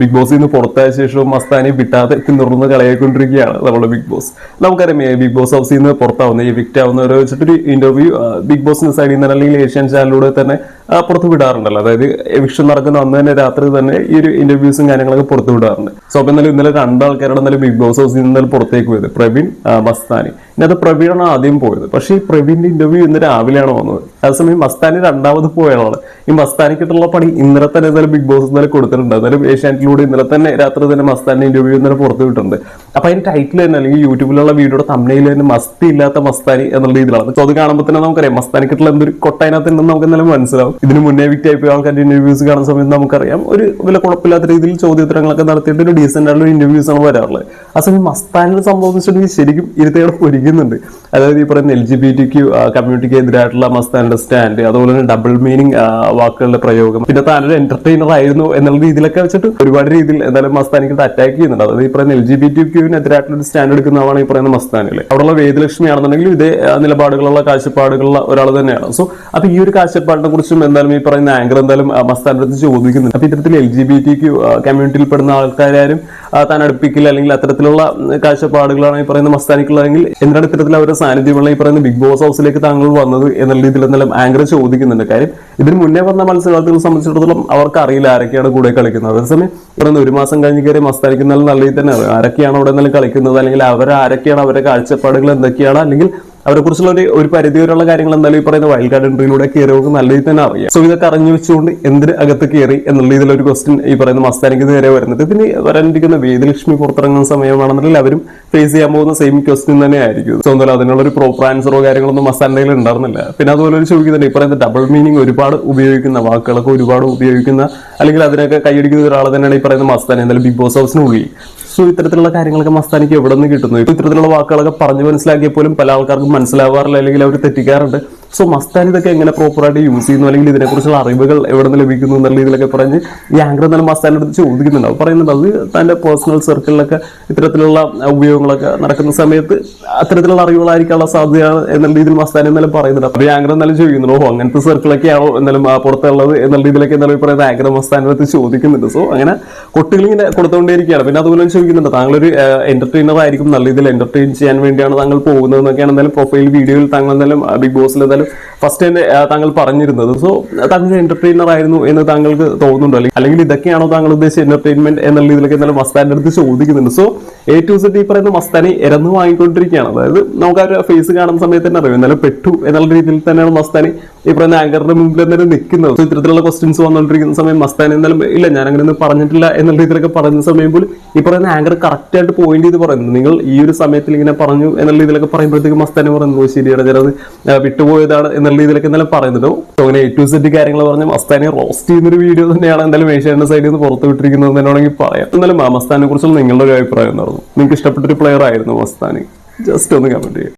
Big ബോസിൽ നിന്ന് പുറത്തായ ശേഷവും മസ്താനെ വിട്ടാതെ പിന്തുടർന്ന് കളയായിക്കൊണ്ടിരിക്കുകയാണ് നമ്മുടെ ബിഗ് ബോസ് നമുക്കറിയാം ബിഗ് ബോസ് ഹൗസിൽ നിന്ന് പുറത്താവുന്ന. ഈ വിക്റ്റ് ആവുന്നവരെ വെച്ചിട്ടൊരു ഇന്റർവ്യൂ ബിഗ് ബോസിന്റെ സൈഡിൽ നിന്ന് അല്ലെങ്കിൽ ഏഷ്യൻ ചാനലിലൂടെ തന്നെ പുറത്ത് വിടാറുണ്ടല്ലോ. അതായത് എവിക്ഷൻ നടക്കുന്ന അന്ന് തന്നെ രാത്രി തന്നെ ഈ ഒരു ഇന്റർവ്യൂസും കാര്യങ്ങളൊക്കെ പുറത്ത് വിടാറുണ്ട്. സോ അപ്പൊ ഇന്നലെ ഇന്നലെ രണ്ടാൾക്കാരുടെ ഇന്നലെ ബിഗ് ബോസ് ഹൗസിൽ നിന്ന് പുറത്തേക്ക് പോയത്. പ്രവീൺ മസ്താനി. ഇനി അത് പ്രവീണാണ് ആദ്യം പോയത്. പക്ഷേ ഈ പ്രവീണിന്റെ ഇന്റർവ്യൂ ഇന്ന് രാവിലെയാണ് വന്നത്. അതേസമയം മസ്താനി രണ്ടാമത് പോയതാണ്. ഈ മസ്താനിക്കിട്ടുള്ള പണി ഇന്നലെ തന്നെ എന്തായാലും ബിഗ് ബോസ് ഇന്നലെ കൊടുത്തിട്ടുണ്ട്. എന്നാലും ഏഷ്യാനെറ്റിലൂടെ ഇന്നലെ തന്നെ രാത്രി തന്നെ മസ്താനിന്റെ ഇന്റർവ്യൂ ഇന്നലെ പുറത്തു വിട്ടിട്ടുണ്ട്. അപ്പൊ അതിന്റെ ടൈറ്റിൽ തന്നെ അല്ലെങ്കിൽ യൂട്യൂബിലുള്ള വീഡിയോയുടെ തമ്മയിൽ തന്നെ മസ്തി ഇല്ലാത്ത മസ്താനി എന്നുള്ള രീതിയിലാണ്. സോ അത് കാണുമ്പോൾ തന്നെ നമുക്കറിയാം മസ്താനിക്കിട്ടുള്ള എന്തൊരു കൊട്ടതിനകത്തുണ്ടെന്ന് നമുക്ക് എന്തായാലും മനസ്സിലാവും. ഇതിന് മുന്നേ വിറ്റ് ആയിപ്പോയ ആൾക്കാരുടെ ഇന്റർവ്യൂസ് കാണുന്ന സമയത്ത് നമുക്കറിയാം ഒരു വില കുഴപ്പമില്ലാത്ത രീതിയിൽ ചോദ്യോത്തരങ്ങളൊക്കെ നടത്തിയിട്ട് ഒരു ഡീസെന്റ് ആയിട്ടുള്ള ഇന്റർവ്യൂസ് ആണ് വരാറുള്ളത്. ആ സമയം മസ്താനിൽ സംഭവിച്ചിട്ടുണ്ടെങ്കിൽ ശരിക്കും ഇരുത്തയുടെ പൊരിക്കുന്നുണ്ട്. അതായത് ഈ പറയുന്ന L G B T Q കമ്മ്യൂണിറ്റിക്ക് എതിരായിട്ടുള്ള മസ്താനിന്റെ സ്റ്റാൻഡ് അതുപോലെ തന്നെ ഡബിൾ മീനിങ് വാക്കുകളുടെ പ്രയോഗം. പിന്നെ താനൊരു എന്റർടൈനർ ആയിരുന്നു എന്നുള്ള രീതിയിലൊക്കെ വെച്ചിട്ട് ഒരുപാട് രീതിയിൽ എന്തായാലും മസ്താനിക്ക് അറ്റാക്ക് ചെയ്യുന്നുണ്ട്. അതായത് ഈ പറയുന്ന എൽ ജി ബി ടി ക്യൂവിനെതിരായിട്ടുള്ള ഒരു സ്റ്റാൻഡ് എടുക്കുന്നതാണ് ഈ പറയുന്ന മസ്താനികൾ അവിടെയുള്ള വേദലക്ഷ്മി ആണെന്നുണ്ടെങ്കിൽ ഇതേ നിലപാടുകളുള്ള കാഴ്ചപ്പാടുകളുള്ള ഒരാൾ തന്നെയാണ്. സോ അപ്പൊ ഈ ഒരു കാഴ്ചപ്പാടിനെ കുറിച്ചും എന്തായാലും ഈ പറയുന്ന ആങ്കർ എന്തായാലും മസ്താനടുത്ത് ചോദിക്കുന്നുണ്ട്. അപ്പൊ ഇത്തരത്തിൽ L G B T Q കമ്മ്യൂണിറ്റിയിൽ പെടുന്ന ആൾക്കാരും താൻ അടുപ്പിക്കില്ല അല്ലെങ്കിൽ അത്തരത്തിലുള്ള കാഴ്ചപ്പാടുകളാണ് ഈ പറയുന്ന മസ്താനിക്കുള്ളതെങ്കിൽ എന്താണ് ഇത്തരത്തിൽ അവരുടെ സാന്നിധ്യമുള്ള ഈ പറയുന്ന ബിഗ് ബോസ് ഹൗസിലേക്ക് താങ്കൾ വന്നത് എന്നുള്ള രീതിയിൽ എന്തായാലും ആങ്കർ ചോദിക്കുന്നുണ്ട്. കാര്യം ഇതിന് മുന്നേ വന്ന മത്സരാർത്ഥികളെ സംബന്ധിച്ചിടത്തോളം അവർക്ക് അറിയില്ല ആരൊക്കെയാണ് കൂടെ കളിക്കുന്നത്. അതേസമയം പറയുന്ന ഒരു മാസം കഴിഞ്ഞ് കയറി മസ്താനിക്ക് നല്ല രീതിയിൽ തന്നെ ആരൊക്കെയാണ് അവിടെ നിന്നാലും കളിക്കുന്നത്? അല്ലെങ്കിൽ അവർ ആരൊക്കെയാണ് അവരുടെ കാഴ്ചപ്പാടുകൾ എന്തൊക്കെയാണ്? അല്ലെങ്കിൽ അവരെ കുറിച്ചുള്ള ഒരു ഒരു പരിധി വരെയുള്ള കാര്യങ്ങൾ എന്തായാലും ഈ പറയുന്ന വൈൽഡ് കാർഡ് എൻട്രിയിലൂടെ കയറിയവർക്ക് നല്ല രീതിയിൽ തന്നെ അറിയാം. സോ ഇതൊക്കെ അറിഞ്ഞു വെച്ചുകൊണ്ട് എന്തിന് അകത്ത് കയറി എന്നുള്ള ഒരു ക്വസ്റ്റ്യൻ ഈ പറയുന്ന മസ്താനിക്ക് നേരെ വരുന്നത്. പിന്നെ വരാനിരിക്കുന്ന വേദലക്ഷ്മി പുറത്തിറങ്ങുന്ന സമയമാണെന്നുണ്ടെങ്കിൽ അവരും ഫേസ് ചെയ്യാൻ പോകുന്ന സെയിം ക്വസ്റ്റ്യൻ തന്നെ ആയിരിക്കും സോ എന്തായാലും അതിനുള്ള ഒരു പ്രോപ്പർ ആൻസറോ കാര്യങ്ങളൊന്നും കയ്യിൽ ഉണ്ടായിരുന്നില്ല. പിന്നെ അതുപോലെ ഒരു ചോദിക്കുന്നുണ്ട് ഈ പറയുന്ന ഡബിൾ മീനിങ് ഒരുപാട് ഉപയോഗിക്കുന്ന വാക്കുകളൊക്കെ ഒരുപാട് ഉപയോഗിക്കുന്ന അല്ലെങ്കിൽ അതിനൊക്കെ കൈയടിക്കുന്ന ഒരാൾ തന്നെയാണ് ഈ പറയുന്ന മസ്താൻ എന്തായാലും ബിഗ് ബോസ് ഹൗസിനുള്ളിൽ സോ ഇത്തരത്തിലുള്ള കാര്യങ്ങളൊക്കെ മസ്താനിക്ക് എവിടെ നിന്ന് കിട്ടുന്നു? ഇത്തരത്തിലുള്ള വാക്കുകളൊക്കെ പറഞ്ഞു മനസ്സിലാക്കിയ പോലും പല ആൾക്കാർക്കും മനസ്സിലാവാറില്ല അല്ലെങ്കിൽ അവർ തെറ്റിക്കാറുണ്ട്. സോ മസ്താൻ ഇതൊക്കെ എങ്ങനെ പ്രോപ്പറായിട്ട് യൂസ് ചെയ്യുന്നു? അല്ലെങ്കിൽ ഇതിനെക്കുറിച്ചുള്ള അറിവുകൾ എവിടെ നിന്ന് ലഭിക്കുന്നു എന്നുള്ള രീതിയിലൊക്കെ പറഞ്ഞ് ഈ ആങ്കർ എന്നാലും മസ്താന്റെ അടുത്ത് ചോദിക്കുന്നുണ്ടാവും പറയുന്നുണ്ട് അത് തന്റെ പേഴ്സണൽ സർക്കിളിലൊക്കെ ഇത്തരത്തിലുള്ള ഉപയോഗങ്ങളൊക്കെ നടക്കുന്ന സമയത്ത് അത്തരത്തിലുള്ള അറിവുകളായിരിക്കാനുള്ള സാധ്യതയാണ് എന്നുള്ള രീതിയിൽ മസ്താൻ എന്നാലും പറയുന്നുണ്ട്. അപ്പോൾ ഈ ആങ്കർ എന്നാലും ചോദിക്കുന്നുണ്ട് ഓ അങ്ങനത്തെ സർക്കിളൊക്കെ ആണോ എന്നാലും പുറത്തുള്ളത്? എന്നുള്ള രീതിയിലൊക്കെ എന്നാലും പറയുന്നത് പറയുന്ന ആങ്കർ മസ്താന്റെ അടുത്ത് ചോദിക്കുന്നുണ്ട്. സോ അങ്ങനെ കുട്ടികളിങ്ങനെ കൊടുത്തുകൊണ്ടേയിരിക്കുകയാണ്. പിന്നെ അതുപോലെ ചോദിക്കുന്നുണ്ട് താങ്കളൊരു എന്റർടൈനർ ആയിരിക്കും നല്ല രീതിയിൽ എന്റർടൈൻ ചെയ്യാൻ വേണ്ടിയാണ് താങ്കൾ പോകുന്നത് എന്നൊക്കെയാണ് എന്തായാലും പ്രൊഫൈൽ വീഡിയോയിൽ താങ്കൾ എന്തായാലും ബിഗ് ബോസിൽ ഫസ്റ്റ് തന്നെ താങ്കൾ പറഞ്ഞിരുന്നത്. സോ താങ്കൾ എന്റർടൈനർ ആയിരുന്നു എന്ന് താങ്കൾക്ക് തോന്നുന്നുണ്ടോ? അല്ലെങ്കിൽ അല്ലെങ്കിൽ ഇതൊക്കെയാണോ താങ്കൾ ഉദ്ദേശിച്ച എന്റർടൈൻമെന്റ് എന്നുള്ള രീതിയിലൊക്കെ എന്തായാലും മസ്താന്റെ അടുത്ത് ചോദിക്കുന്നുണ്ട്. സോ എ ടു സെറ്റ് ഈ പറയുന്ന മസ്താനെ ഇരന്ന് വാങ്ങിക്കൊണ്ടിരിക്കുകയാണ്. അതായത് നമുക്ക് ആ ഫേസ് കാണുന്ന സമയത്ത് തന്നെ അറിയാം. എന്നാലും പെട്ടു എന്നുള്ള രീതിയിൽ തന്നെയാണ് മസ്താനി ഈ ആങ്കറിന്റെ മുമ്പിൽ എന്തായാലും നിൽക്കുന്നത് ഇത്തരത്തിലുള്ള ക്വസ്റ്റ്യൻസ് വന്നുകൊണ്ടിരിക്കുന്ന സമയം മസ്താൻ എന്തായാലും ഇല്ല ഞാൻ അങ്ങനെ ഒന്നും പറഞ്ഞിട്ടില്ല എന്നുള്ള രീതിയിലൊക്കെ പറയുന്ന സമയം പോലും ഈ പറയുന്ന ആങ്കർ കറക്റ്റ് ആയിട്ട് പോയിന്റ് ചെയ്ത് പറയുന്നത് നിങ്ങൾ ഈ ഒരു സമയത്തിൽ ഇങ്ങനെ പറഞ്ഞു എന്നുള്ള രീതിയിലൊക്കെ പറയുമ്പോഴത്തേക്ക് മസ്താനെ പറയുന്നത് "ഓ, ശരിയാണ് ചിലത് വിട്ടുപോയതാണ് എന്നുള്ള രീതിയിലൊക്കെ എന്തായാലും പറയുന്നുണ്ടോ. സോ അങ്ങനെ എ ടു സെറ്റ് കാര്യങ്ങൾ പറഞ്ഞ് മസ്താനെ റോസ്റ്റ് ചെയ്യുന്ന ഒരു വീഡിയോ തന്നെയാണ് എന്തായാലും ഏഷ്യാന്റെ സൈഡിൽ നിന്ന് പുറത്ത് വിട്ടിരിക്കുന്നത് എന്ന് വേണമെങ്കിൽ പറയാം. എന്നാലും മസ്താനെ കുറിച്ചുള്ള നിങ്ങളുടെ ഒരു അഭിപ്രായം എന്തായിരുന്നു നിങ്ങൾക്ക് ഇഷ്ടപ്പെട്ടൊരു പ്ലെയർ ആയിരുന്നു മസ്താനി. ജസ്റ്റ് ഒന്ന് കമന്റ് ചെയ്യാം.